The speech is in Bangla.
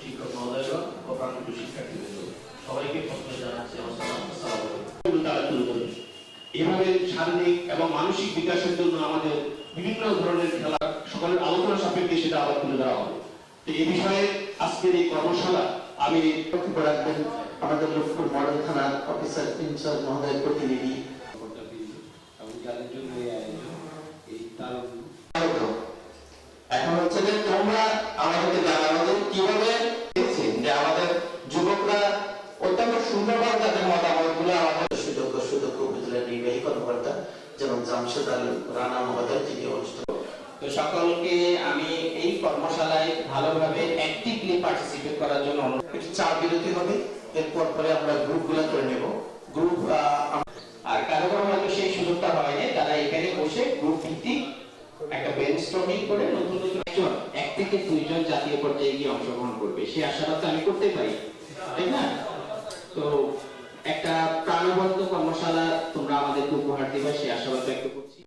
শিক্ষক মহোদয়গণ ও প্রাণপ্রিয় শিক্ষার্থীবৃন্দ সবাইকে প্রথমে জানাচ্ছি এভাবে শারীরিক এবং মানসিক বিকাশের জন্য আমাদের বিভিন্ন ধরনের খেলা সকলের আলোচনা সাপেক্ষে সেটা আবার তুলে ধরা হবে। তো এই বিষয়ে আজকের এই কর্মশালা আমি বক্তব্য রাখবেন আমাদের লক্ষ্মীপুর মডেল থানার অফিসার ইনচার্জ মহোদয়ের প্রতিনিধি। এবং যাদের জন্য এই আয়োজন এই তারুণ এখন হচ্ছে কর্মকর্তা যেমন জামশেদ আল রানা মহোদয় যিনি অনুষ্ঠিত তো সকলকে আমি এই কর্মশালায় ভালোভাবে অ্যাক্টিভলি পার্টিসিপেট করার জন্য অনুরোধ একটু চা বিরতি হবে এরপর পরে আমরা গ্রুপগুলো করে নেব। গ্রুপ আর কারও কারও হয়তো সেই সুযোগটা হয়নি তারা এখানে বসে গ্রুপ ভিত্তিক একটা ব্রেনস্টর্মিং করে নতুন নতুন একজন এক থেকে দুইজন জাতীয় পর্যায়ে গিয়ে অংশগ্রহণ করবে। সেই আশাবাদ তো আমি করতে পারি। তাই না? তো একটা প্রাণবন্ত কর্মশালা তোমরা আমাদের উপহার দিবে সেই আশাবাদ ব্যক্ত করছি।